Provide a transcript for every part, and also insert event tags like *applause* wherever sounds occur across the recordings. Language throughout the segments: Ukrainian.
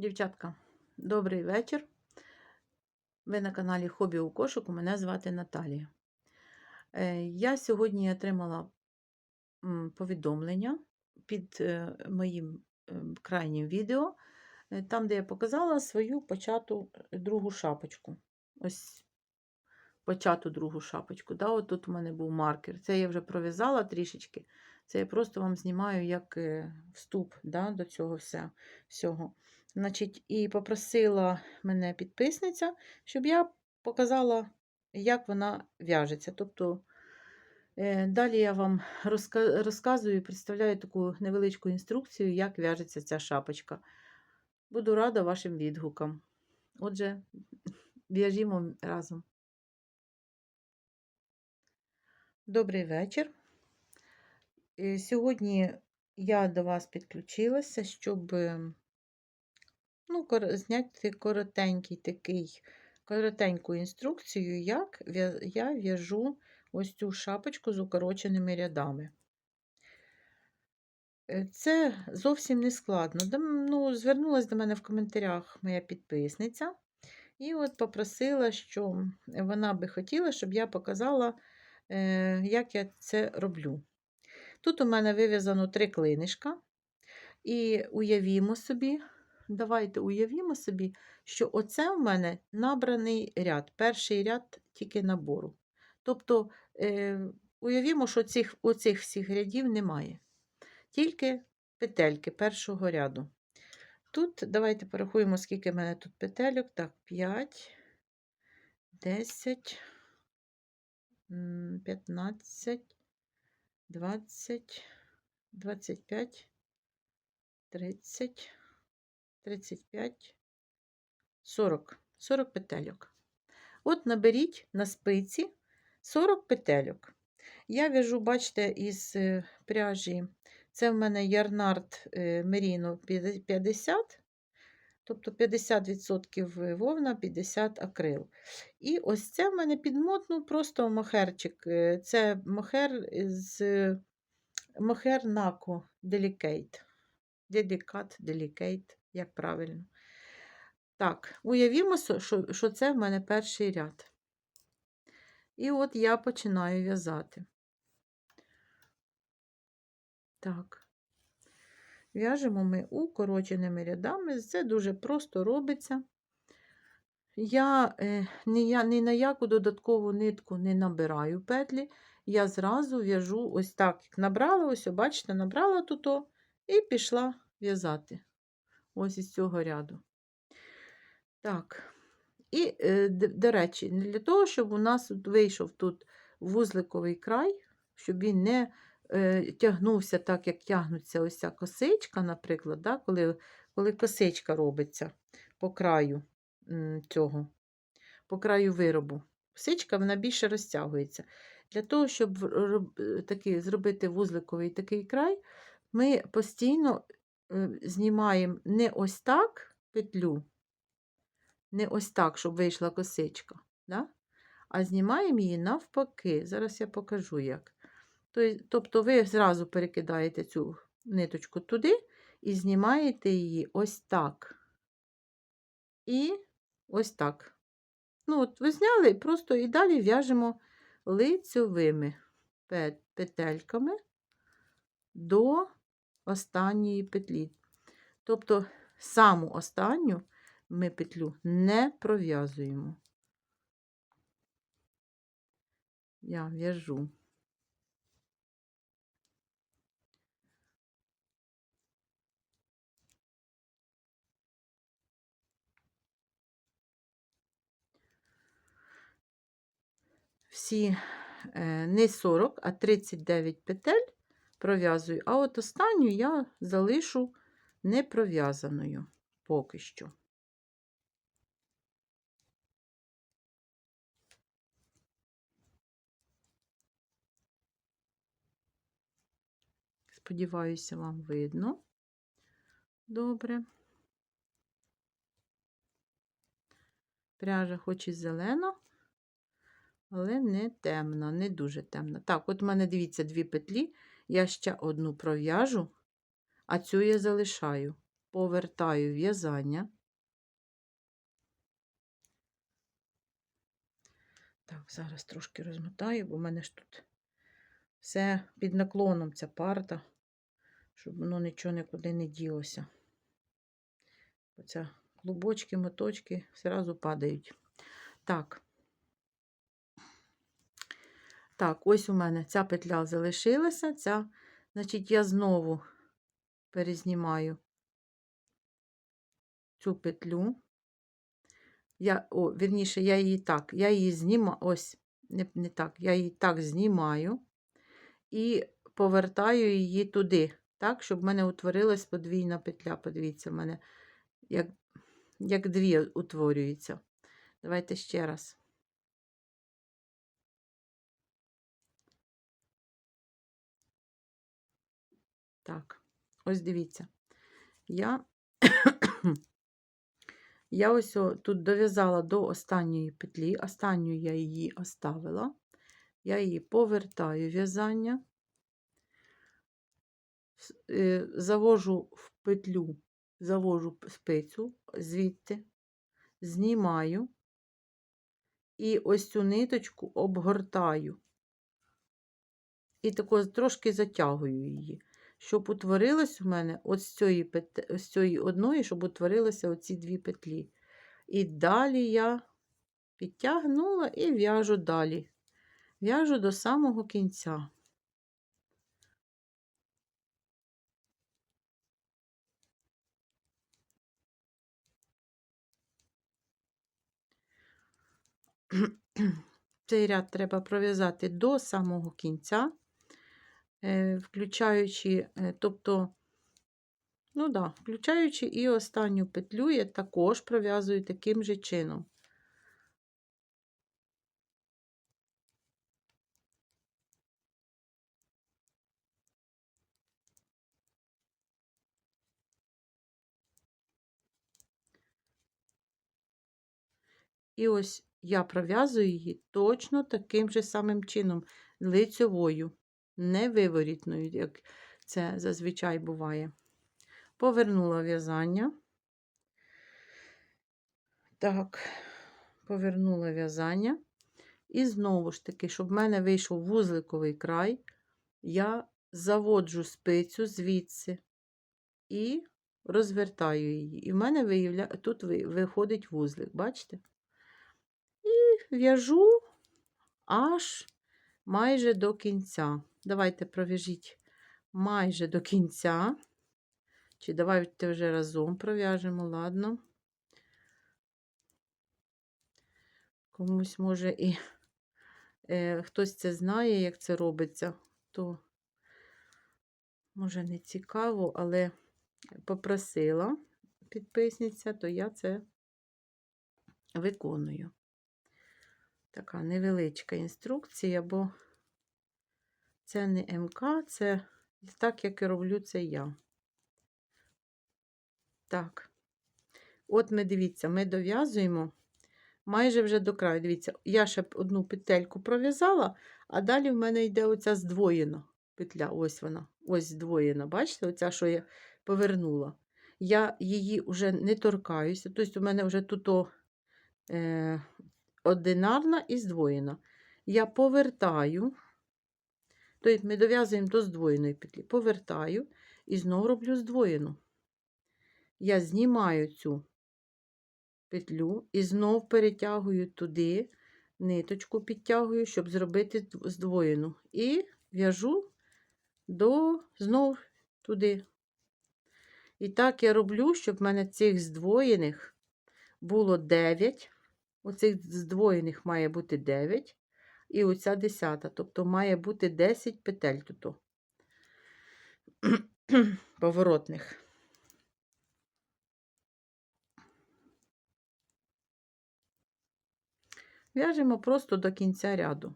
Дівчатка, добрий вечір. Ви на каналі Хобі у кошику. Мене звати Наталія. Е, Я сьогодні отримала повідомлення під е, моїм е, крайнім відео, там, де я показала свою почату другу шапочку. Ось почату другу шапочку. Да? От тут у мене був маркер. Це я вже пров'язала трішечки. Це я просто вам знімаю як вступ да, до цього все, всього. Значить, і попросила мене підписниця, щоб я показала, як вона в'яжеться. Тобто, е, далі я вам розказую і представляю таку невеличку інструкцію, як в'яжеться ця шапочка. Буду рада вашим відгукам. Отже, *laughs* в'яжімо разом. Добрий вечір. Е, Сьогодні я до вас підключилася, щоб е, ну, зняти коротенький такий, коротеньку інструкцію, як я в'яжу ось цю шапочку з укороченими рядами. Е, Це зовсім не складно. Ну, звернулася до мене в коментарях моя підписниця, і от попросила, що вона би хотіла, щоб я показала, е, як я це роблю. Тут у мене вив'язано три клинишка, і уявімо собі, давайте уявімо собі, що оце в мене набраний ряд, перший ряд тільки набору. Тобто, е, уявімо, що цих, оцих всіх рядів немає, тільки петельки першого ряду. Тут давайте порахуємо, скільки в мене тут петельок. Так, 5, 10, 15, 20, 25, 30, 35, 40. 40 петельок. От наберіть на спиці 40 петельок. Я в'яжу, бачите, із е, пряжі. Це в мене ярнард Merino 50, тобто 50% вовна, 50 акрил. І ось це в мене підмотну просто мохерчик. е, Це мохер з мохер Нако Delicate. Delicate, Delicate, як правильно. Так, уявімо, що, це в мене перший ряд. І от я починаю в'язати. Так. В'яжемо ми укороченими рядами. Це дуже просто робиться. Я е, ні, я ні на яку додаткову нитку не набираю петлі. Я зразу в'яжу ось так, як набрала, ось, бачите, набрала тут і пішла в'язати. Ось із цього ряду. Так. І, е, до речі, для того, щоб у нас вийшов тут вузликовий край, щоб він не е, тягнувся так, як тягнуться ось ця косичка, наприклад, да, коли, коли косичка робиться по краю цього, по краю виробу. Косичка вона більше розтягується. Для того, щоб е, такий, зробити вузликовий такий край, ми постійно знімаємо не ось так петлю, не ось так, щоб вийшла косичка, да? а знімаємо її навпаки. Зараз я покажу як. Тобто ви зразу перекидаєте цю ниточку туди і знімаєте її ось так. І ось так. Ну, от ви зняли, просто і далі в'яжемо лицьовими петельками до останньої петлі. Тобто саму останню ми петлю не пров'язуємо. Я в'яжу. Всі е, не 40, а 39 петель пров'язую, а от останню я залишу не пров'язаною поки що. Сподіваюся, вам видно. Добре. Пряжа хоч і зелена, але не темна, не дуже темна. Так, от в мене, дивіться, дві петлі. Я ще одну пров'яжу, а цю я залишаю. повертаю в'язання. Так, зараз трошки розмотаю, бо в мене ж тут все під наклоном ця парта, щоб воно нічого нікуди не ділося. Оця клубочки, моточки зразу падають. Так. Так, ось у мене ця петля залишилася. Ця, значить, я знову перезнімаю цю петлю. Я, о, вірніше, я її так, я її знімаю, ось, не, не так, я її так знімаю і повертаю її туди, так, щоб в мене утворилась подвійна петля. Подивіться, в мене як, як дві утворюються. Давайте ще раз. Так, ось дивіться. Я, *coughs* я ось тут дов'язала до останньої петлі. Останню я її оставила. Я її повертаю в'язання, е, завожу в петлю, завожу спицю звідти, знімаю і ось цю ниточку обгортаю. І тако трошки затягую її, щоб утворилось у мене от з цієї, пет- з цієї одної, щоб утворилися оці дві петлі. І далі я підтягнула і в'яжу далі. В'яжу до самого кінця. *clears throat* Цей ряд треба пров'язати до самого кінця, включаючи, е, тобто, ну да, включаючи і останню петлю, я також пров'язую таким же чином. І ось я пров'язую її точно таким же самим чином, лицьовою, не виворітною, як це зазвичай буває. Повернула в'язання. Так, повернула в'язання. І знову ж таки, щоб в мене вийшов вузликовий край, я заводжу спицю звідси і розвертаю її. І в мене виявля... тут виходить вузлик, бачите? І в'яжу аж майже до кінця. Давайте пров'яжіть майже до кінця. Чи давайте вже разом пров'яжемо, ладно. Комусь може і е, хтось це знає, як це робиться, то може не цікаво, але попросила підписниця, то я це виконую. Така невеличка інструкція, бо це не МК, це так, як і роблю це я. Так, от ми дивіться, ми дов'язуємо майже вже до краю. Дивіться, я ще одну петельку пров'язала, а далі в мене йде оця здвоєна петля. Ось вона, ось здвоєна. Бачите, оця, що я повернула. Я її вже не торкаюся, тобто у мене вже тут е, одинарна і здвоєна. Я повертаю, тобто ми дов'язуємо до здвоєної петлі, повертаю і знову роблю здвоєну. Я знімаю цю петлю і знов перетягую туди, ниточку підтягую, щоб зробити здвоєну. І в'яжу до знов туди. І так я роблю, щоб в мене цих здвоєних було 9. Оцих здвоєних має бути 9. І оця 10. Тобто має бути 10 петель тут. *clears throat* Поворотних. В'яжемо просто до кінця ряду.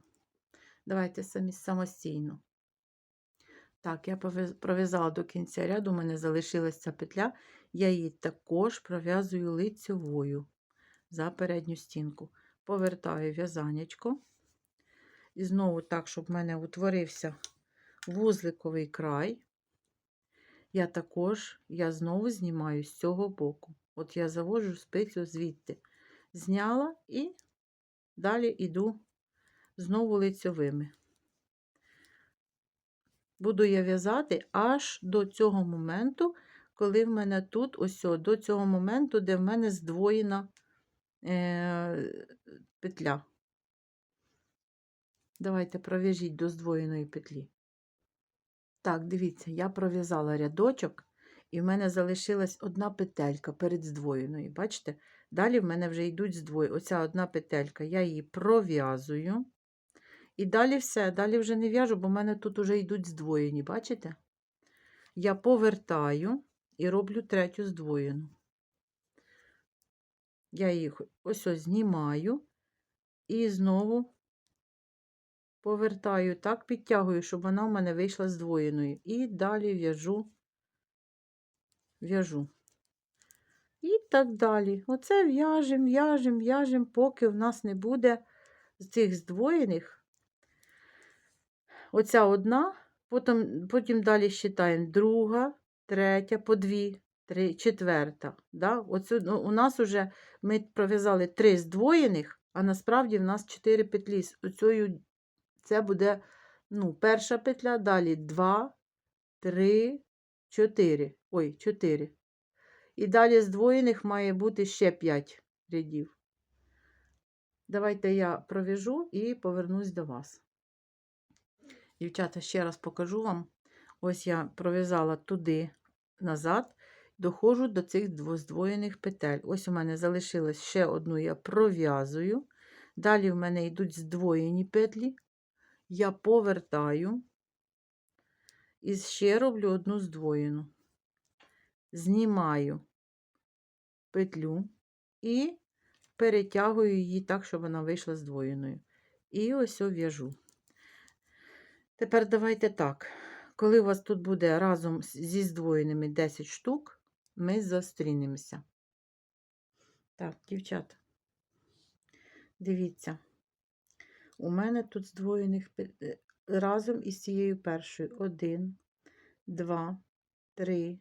Давайте самі самостійно. Так, я пров'язала до кінця ряду, у мене залишилася ця петля. Я її також пров'язую лицьовою за передню стінку. Повертаю в'язанечко. І знову так, щоб в мене утворився вузликовий край. я також, я знову знімаю з цього боку. От я завожу спицю звідти. Зняла і далі йду знову лицьовими. Буду я в'язати аж до цього моменту, коли в мене тут, ось до цього моменту, де в мене здвоєна е, петля. Давайте пров'яжіть до здвоєної петлі. Так, дивіться, я пров'язала рядочок, і в мене залишилась одна петелька перед здвоєною. Бачите? Далі в мене вже йдуть здвоєні. Оця одна петелька, я її пров'язую. І далі все, далі вже не в'яжу, бо в мене тут вже йдуть здвоєні, бачите? Я повертаю і роблю третю здвоєну. Я їх ось ось знімаю і знову повертаю, так підтягую, щоб вона в мене вийшла здвоєною. І далі в'яжу, в'яжу. І так далі. Оце в'яжем, в'яжем, в'яжем, поки в нас не буде з цих здвоєних. Оця одна, потім потім далі считаємо друга, третя, по дві, три, четверта. Да? Оцю, ну, у нас вже ми пров'язали три здвоєних, а насправді в нас чотири петлі. З оцею це буде ну, перша петля, далі два, три, чотири. Ой, чотири. І далі здвоєних має бути ще 5 рядів. Давайте я пров'яжу і повернусь до вас. Дівчата, ще раз покажу вам. Ось я пров'язала туди назад, доходжу до цих здвоєних петель. Ось у мене залишилось ще одну, я пров'язую. Далі в мене йдуть здвоєні петлі. Я повертаю і ще роблю одну здвоєну. Знімаю петлю і перетягую її так, щоб вона вийшла здвоєною. І ось в'яжу. Тепер давайте так. Коли у вас тут буде разом зі здвоєними 10 штук, ми зустрінемося. Так, дівчата, дивіться, у мене тут здвоєних е, разом із цією першою 1, 2, 3,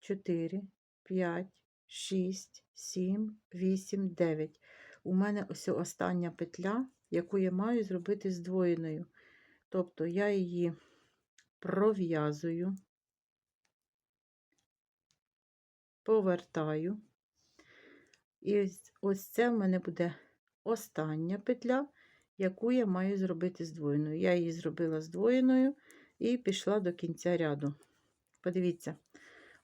4, 5, 6, 7, 8, 9. У мене ось остання петля, яку я маю зробити здвоєною. Тобто я її пров'язую, повертаю. І ось, ось це в мене буде остання петля, яку я маю зробити здвоєною. Я її зробила здвоєною і пішла до кінця ряду. Подивіться,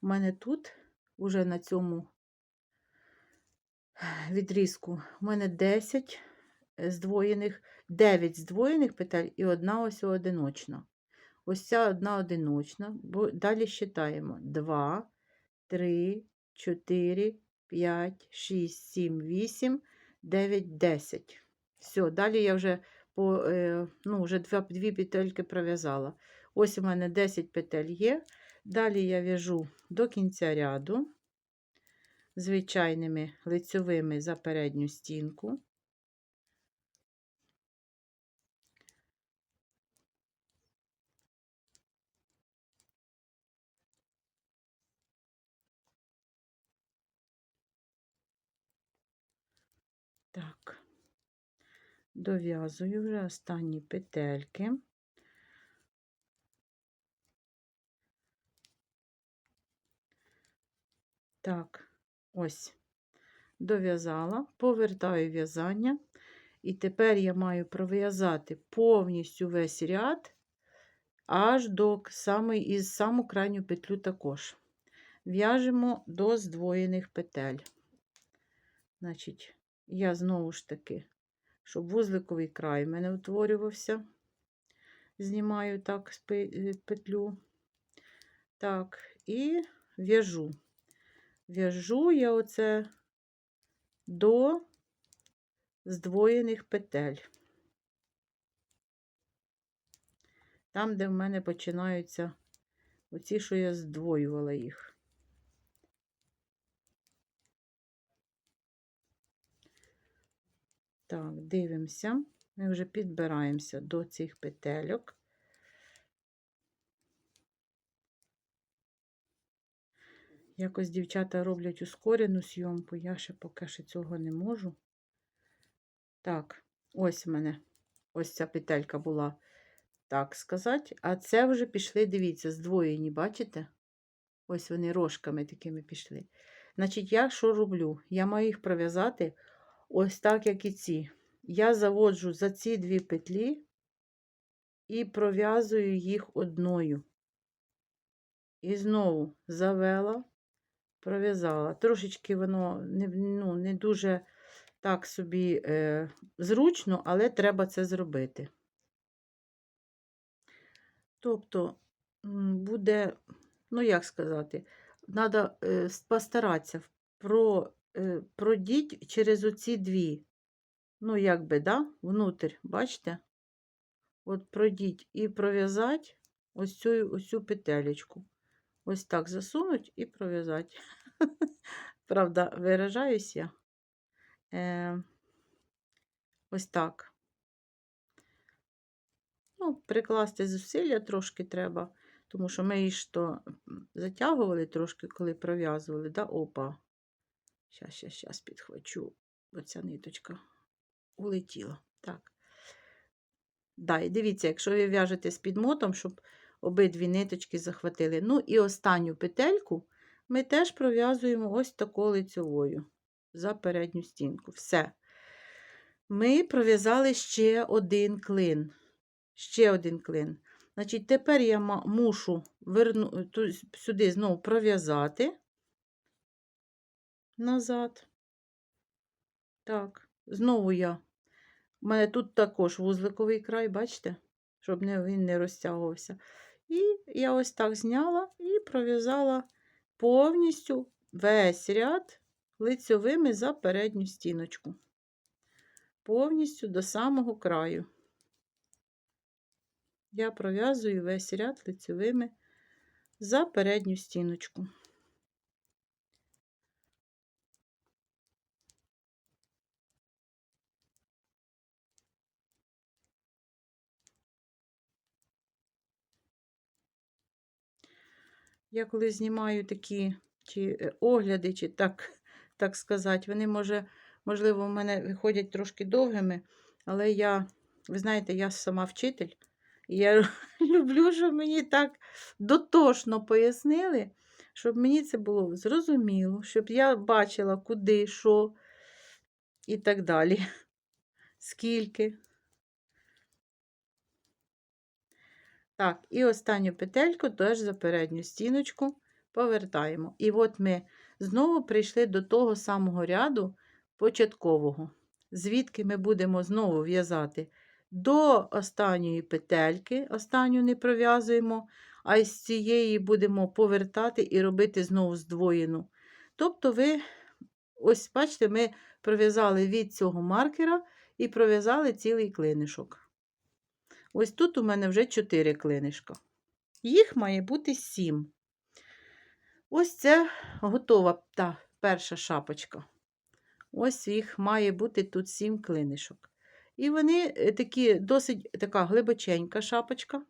у мене тут, уже на цьому відрізку, у мене 10 здвоєних, 9 здвоєних петель і одна ось одиночна. Ось ця одна одиночна, бо далі считаємо 2, 3, 4, 5, 6, 7, 8, 9, 10. Все, далі я вже по, е, ну, вже дві петельки пров'язала. Ось у мене 10 петель є. Далі я в'яжу до кінця ряду звичайними лицьовими за передню стінку. Так, дов'язую вже останні петельки. Так, ось, дов'язала, повертаю в'язання, і тепер я маю пров'язати повністю весь ряд аж до самої, із саму крайню петлю також. В'яжемо до здвоєних петель. Значить, я знову ж таки, щоб вузликовий край в мене утворювався, знімаю так е, петлю. Так, і в'яжу. В'яжу я оце до здвоєних петель. Там, де в мене починаються оці, що я здвоювала їх. Так, дивимося, ми вже підбираємося до цих петельок. Якось дівчата роблять ускорену зйомку, я ще поки що цього не можу. Так, ось в мене ось ця петелька була, так сказати. А це вже пішли, дивіться, здвоєні, бачите? Ось вони рожками такими пішли. Значить, я що роблю? Я маю їх пров'язати ось так, як і ці. Я заводжу за ці дві петлі і пров'язую їх одною. І знову завела, пров'язала. Трошечки воно не, ну, не дуже так собі е, зручно, але треба це зробити. Тобто, буде, ну як сказати, треба постаратися про, продіть через оці дві. Ну, якби, да, внутрь, бачите? От пройдіть і пров'язати ось цю, ось цю петелечку. Ось так засунуть і пров'язати. *laughs* Правда, виражаюсь я. Е, ось так. Ну, прикласти зусилля трошки треба, тому що ми її ж то затягували трошки, коли пров'язували, да? Опа. Щас, щас, щас підхвачу, бо ця ниточка улетіла. Так. Да, і дивіться, якщо ви в'яжете з підмотом, щоб обидві ниточки захватили. Ну і останню петельку ми теж пров'язуємо ось такою лицьовою за передню стінку. Все. Ми пров'язали ще один клин. Ще один клин. Значить, тепер я мушу верну, сюди знову пров'язати назад. Так, знову я. У мене тут також вузликовий край, бачите? Щоб він не розтягувався. І я ось так зняла і пров'язала повністю весь ряд лицьовими за передню стіночку. Повністю до самого краю. Я пров'язую весь ряд лицьовими за передню стіночку. Я коли знімаю такі чи е, огляди, чи так, так сказати, вони, може, можливо, в мене виходять трошки довгими, але я, ви знаєте, я сама вчитель, і я *laughs* люблю, щоб мені так дотошно пояснили, щоб мені це було зрозуміло, щоб я бачила, куди, що і так далі. Скільки. Так, і останню петельку теж за передню стіночку повертаємо. І от ми знову прийшли до того самого ряду початкового, звідки ми будемо знову в'язати до останньої петельки, останню не пров'язуємо, а із цієї будемо повертати і робити знову здвоєну. Тобто, ви, ось бачите, ми пров'язали від цього маркера і пров'язали цілий клинишок. Ось тут у мене вже 4 клинишка. Їх має бути 7. Ось це готова та перша шапочка. Ось їх має бути тут 7 клинишок. І вони е, такі досить така глибоченька шапочка.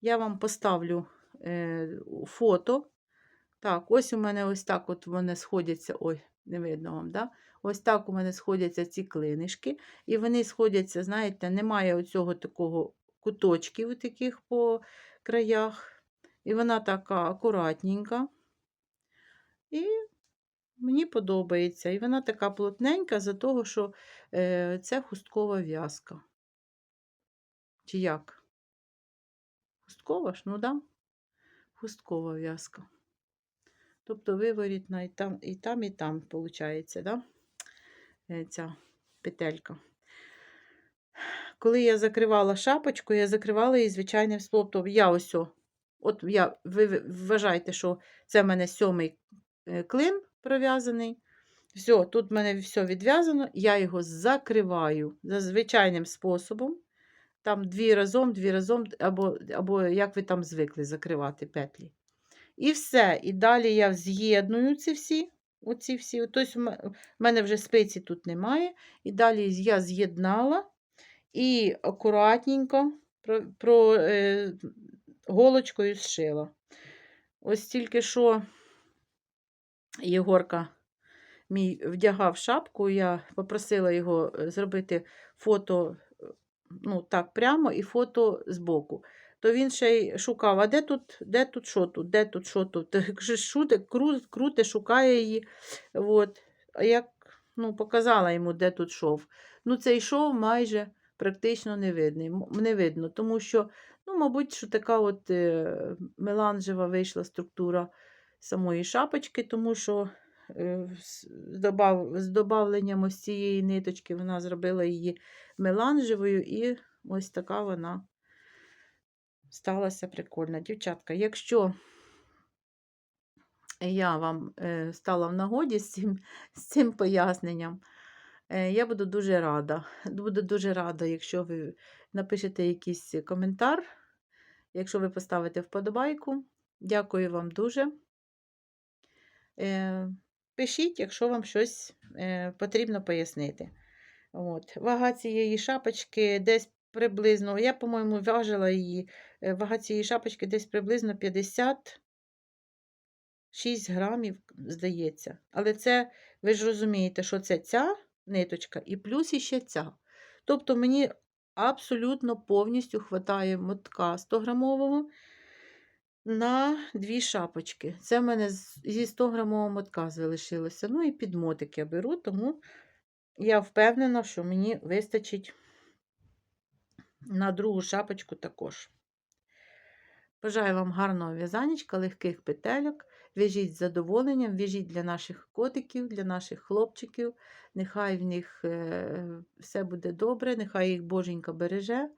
Я вам поставлю е, фото. Так, ось у мене ось так от вони сходяться. Ой, не видно вам, да? Ось так у мене сходяться ці клинишки. І вони сходяться, знаєте, немає оцього такого куточків таких по краях. І вона така акуратненька. І мені подобається. І вона така плотненька за того, що це хусткова в'язка. Чи як? Хусткова ж, ну да? Хусткова в'язка. Тобто виворітна і там, і там, і там, виходить, да? Е, ця петелька. Коли я закривала шапочку, я закривала її звичайним сплоптом. Я ось, от я, ви ви вважаєте, що це в мене сьомий е, клин пров'язаний. Все, тут в мене все відв'язано, я його закриваю за звичайним способом. Там дві разом, дві разом, або, або як ви там звикли закривати петлі. І все. І далі я з'єдную ці всі. Оці всі. Тобто, в мене вже спиці тут немає. І далі я з'єднала і акуратненько про, про е, голочкою зшила. Ось тільки що Єгорка мій вдягав шапку, я попросила його е, зробити фото ну, так, прямо і фото збоку. То він ще й шукав, а де тут, де тут що тут, де тут що тут. Так же шуте, кру, круте, шукає її. От. А як ну, показала йому, де тут шов. Ну, цей шов майже практично не видно, не видно тому що, ну, мабуть, що така от е, меланжева вийшла структура самої шапочки, тому що е, з, добавленням ось цієї ниточки вона зробила її меланжевою, і ось така вона сталася прикольна. Дівчатка, якщо я вам е, стала в нагоді з цим, з цим поясненням, я буду дуже рада. Буду дуже рада, якщо ви напишете якийсь коментар, якщо ви поставите вподобайку. Дякую вам дуже. Е, Пишіть, якщо вам щось е, потрібно пояснити. От. Вага цієї шапочки десь приблизно, я, по-моєму, важила її, е, вага цієї шапочки десь приблизно 56 грамів, здається. Але це, ви ж розумієте, що це ця ниточка і плюс іще ця. Тобто мені абсолютно повністю хватає мотка 100-грамового на дві шапочки. Це в мене зі 100-грамового мотка залишилося. Ну і підмотик я беру, тому я впевнена, що мені вистачить на другу шапочку також. Бажаю вам гарного в'язанечка, легких петельок. В'яжіть з задоволенням, в'яжіть для наших котиків, для наших хлопчиків. Нехай в них е, все буде добре, нехай їх Боженька береже.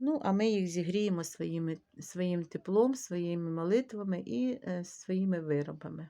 Ну, а ми їх зігріємо своїми, своїм теплом, своїми молитвами і е, своїми виробами.